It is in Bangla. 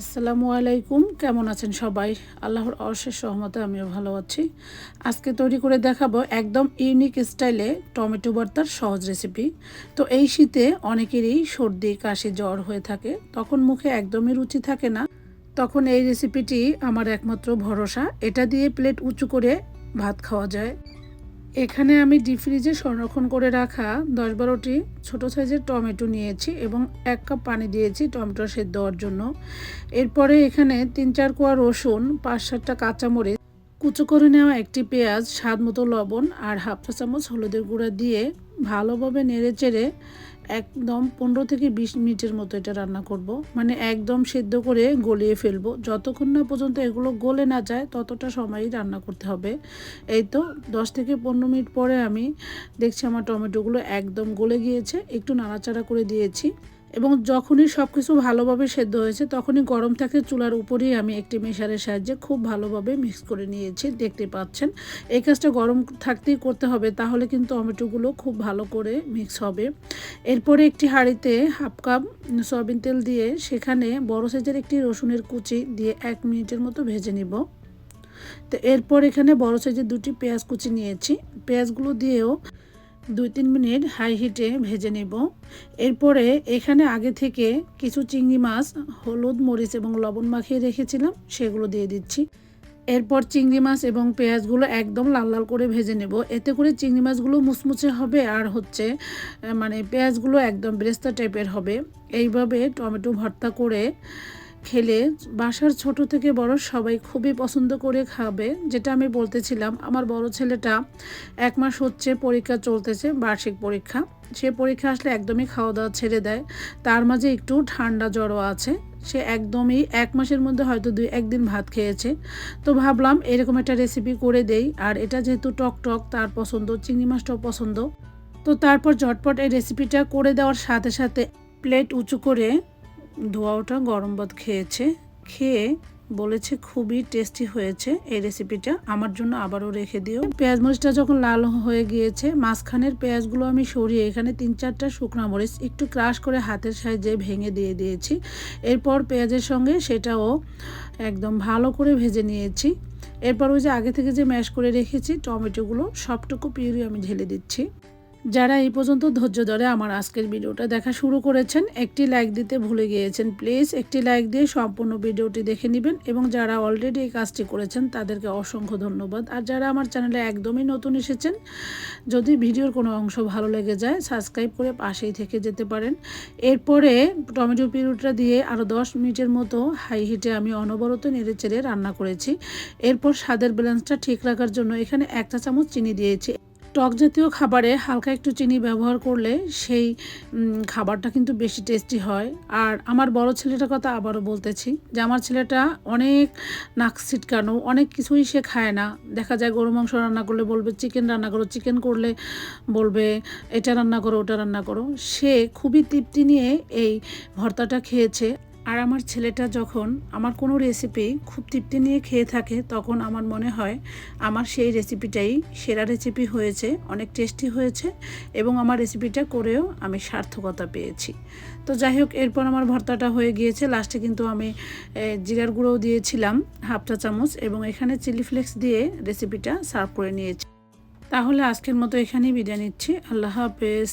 আসসালামু আলাইকুম, কেমন আছেন সবাই? আল্লাহর অশেষ সহমতে আমিও ভালো আছি। আজকে তৈরি করে দেখাবো একদম ইউনিক স্টাইলে টমেটো ভর্তার সহজ রেসিপি। তো এই শীতে অনেকেরই সর্দি, কাশি, জ্বর হয়ে থাকে। তখন মুখে একদমই রুচি থাকে না। তখন এই রেসিপিটি আমার একমাত্র ভরসা। এটা দিয়ে প্লেট উঁচু করে ভাত খাওয়া যায়। এখানে আমি ডিপ ফ্রিজে সংরক্ষণ করে রাখা দশ বারোটি ছোটো সাইজের টমেটো নিয়েছি এবং এক কাপ পানি দিয়েছি টমেটো সেদ্ধ দেওয়ার জন্য। এরপরে এখানে তিন চার কোয়া রসুন পাঁচ সাতটা কাঁচামরিচ, কুচো করে নেওয়া একটি পেঁয়াজ, স্বাদ মতো লবণ আর হাফ চা চামচ হলুদের গুঁড়া দিয়ে ভালোভাবে নেড়ে চেড়ে একদম পনেরো থেকে বিশ মিনিটের মতো এটা রান্না করব। মানে একদম সেদ্ধ করে গলিয়ে ফেলব। যতক্ষণ না পর্যন্ত এগুলো গলে না যায়, ততটা সময়ই রান্না করতে হবে। এই তো দশ থেকে পনেরো মিনিট পরে আমি দেখছি আমার টমেটোগুলো একদম গলে গিয়েছে। একটু নাড়াচাড়া করে দিয়েছি। এবং যখনই সব কিছু ভালোভাবে সেদ্ধ হয়েছে, তখনই গরম থাকে চুলার উপরেই আমি একটি মেশারের সাহায্যে খুব ভালোভাবে মিক্স করে নিয়েছি। দেখতে পাচ্ছেন, এই কাজটা গরম থাকতেই করতে হবে, তাহলে কিন্তু টমেটোগুলো খুব ভালো করে মিক্স হবে। এরপরে একটি হাঁড়িতে হাফ কাপ সয়াবিন তেল দিয়ে সেখানে বড় সাইজের একটি রসুনের কুচি দিয়ে এক মিনিটের মতো ভেজে নিব। তো এরপর এখানে বড় সাইজের দুটি পেঁয়াজ কুচি নিয়েছি। পেঁয়াজগুলো দিয়েও দুই তিন মিনিট হাই হিটে ভেজে নেব। এরপরে এখানে আগে থেকে কিছু চিংড়ি মাছ, হলুদ, মরিচ এবং লবণ মাখিয়ে রেখেছিলাম, সেগুলো দিয়ে দিচ্ছি। এরপর চিংড়ি মাছ এবং পেঁয়াজগুলো একদম লাল লাল করে ভেজে নেব। এতে করে চিংড়ি মাছগুলো মুচমুচে হবে আর হচ্ছে মানে পেঁয়াজগুলো একদম ব্রেস্তা টাইপের হবে। এইভাবে টমেটো ভর্তা করে খেলে বাসার ছোট থেকে বড় সবাই খুবই পছন্দ করে খাবে। যেটা আমি বলতেছিলাম, আমার বড় ছেলেটা এক মাস হচ্ছে পরীক্ষা চলতেছে, বার্ষিক পরীক্ষা। সে পরীক্ষা আসলে একদমই খাওয়া দাওয়া ছেড়ে দেয়। তার মাঝে একটু ঠান্ডা জ্বরও আছে। সে একদমই এক মাসের মধ্যে হয়তো দুই, একদিন ভাত খেয়েছে। তো ভাবলাম এরকম একটা রেসিপি করে দেই। আর এটা যেহেতু টক টক, তার পছন্দ, চিংড়ি মাছটাও পছন্দ। তো তারপর ঝটপট এই রেসিপিটা করে দেওয়ার সাথে সাথে প্লেট উঁচু করে ধোয়াওটা গরম ভাত খেয়েছে, খেয়ে বলেছে খুবই টেস্টি হয়েছে এই রেসিপিটা আমার জন্য আবারও রেখে দিও। পেঁয়াজ মরিচটা যখন লাল হয়ে গিয়েছে, মাঝখানের পেঁয়াজগুলো আমি সরিয়ে এখানে তিন চারটা শুকনো মরিচ একটু ক্রাশ করে হাতের সাহায্যে ভেঙে দিয়ে দিয়েছি। এরপর পেঁয়াজের সঙ্গে সেটাও একদম ভালো করে ভেজে নিয়েছি। এরপর ওই যে আগে থেকে যে ম্যাশ করে রেখেছি, টমেটোগুলো সবটুকু পিউরি আমি ঢেলে দিচ্ছি। যারা এই পর্যন্ত ধৈর্য ধরে আমার আজকের ভিডিওটা দেখা শুরু করেছেন, একটি লাইক দিতে ভুলে গিয়েছেন প্লিজ একটি লাইক দিয়ে সম্পূর্ণ ভিডিওটি দেখে নেবেন এবং যারা অলরেডি এই কাজটি করেছেন, তাদেরকে অসংখ্য ধন্যবাদ। আর যারা আমার চ্যানেলে একদমই নতুন এসেছেন, যদি ভিডিওর কোনো অংশ ভালো লেগে যায় সাবস্ক্রাইব করে পাশেই থেকে যেতে পারেন। এরপরে টমেটো পিরুটা দিয়ে আরও দশ মিনিটের মতো হাই হিটে আমি অনবরত নেড়ে চেড়ে রান্না করেছি। এরপর স্বাদের ব্যালেন্সটা ঠিক রাখার জন্য এখানে একটা চামচ চিনি দিয়েছি। টক জাতীয় খাবারে হালকা একটু চিনি ব্যবহার করলে সেই খাবারটা কিন্তু বেশি টেস্টি হয়। আর আমার বড় ছেলেটার কথা আবারও বলতেছি যে আমার ছেলেটা অনেক নাক ছিটকানো, অনেক কিছুই সে খায় না। দেখা যায় গরু মাংস রান্না করলে বলবে, চিকেন রান্না করো, চিকেন করলে বলবে, এটা রান্না করো, ওটা রান্না করো। সে খুবই তৃপ্তি নিয়ে এই ভর্তাটা খেয়েছে। আর আমার ছেলেটা যখন আমার কোনো রেসিপি খুব তৃপ্তি নিয়ে খেয়ে থাকে, তখন আমার মনে হয় আমার সেই রেসিপিটাই সেরা রেসিপি হয়েছে, অনেক টেস্টি হয়েছে এবং আমার রেসিপিটা করেও আমি সার্থকতা পেয়েছি। তো যাই হোক, এরপর আমার ভর্তাটা হয়ে গিয়েছে। লাস্টে কিন্তু আমি জিরার গুঁড়োও দিয়েছিলাম, হাফ চা চামচ এবং এখানে চিলি ফ্লেক্স দিয়ে রেসিপিটা সার্ভ করে নিয়েছি। তাহলে আজকের মতো এখানেই বিদায় নিচ্ছি। আল্লাহ হাফেজ।